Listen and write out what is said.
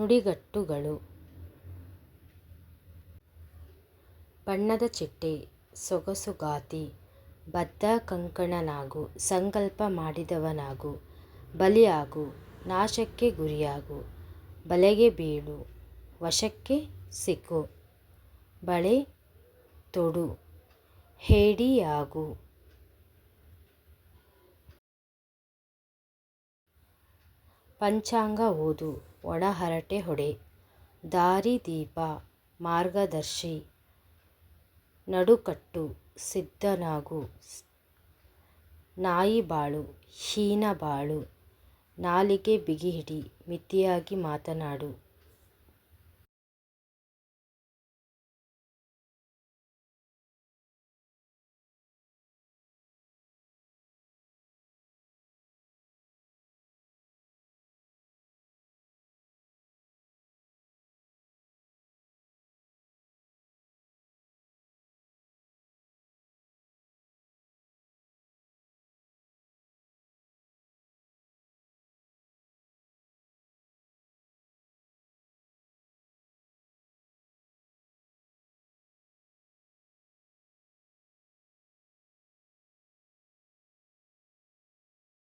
ನುಡಿಗಟ್ಟುಗಳು. ಬಣ್ಣದ ಚಿಟ್ಟೆ ಸೊಗಸುಗಾತಿ ಬದ್ಧ ಕಂಕಣನಾಗು, ಸಂಕಲ್ಪ ಮಾಡಿದವನಾಗು, ಬಲಿಯಾಗು, ನಾಶಕ್ಕೆ ಗುರಿಯಾಗು, ಬಲೆಗೆ ಬೀಳು, ವಶಕ್ಕೆ ಸಿಕ್ಕು, ಬಳೆ ತೊಡು, ಹೇಡಿಯಾಗು. ಪಂಚಾಂಗ ಓದು ಒಣಹರಟೆ ಹೊಡೆ. ದಾರಿದೀಪ ಮಾರ್ಗದರ್ಶಿ. ನಡುಕಟ್ಟು ಸಿದ್ಧನಾಗು. ಹೀನ ಬಾಳು. ನಾಲಿಗೆ ಬಿಗಿಹಿಡಿ ಮಿತಿಯಾಗಿ ಮಾತನಾಡು.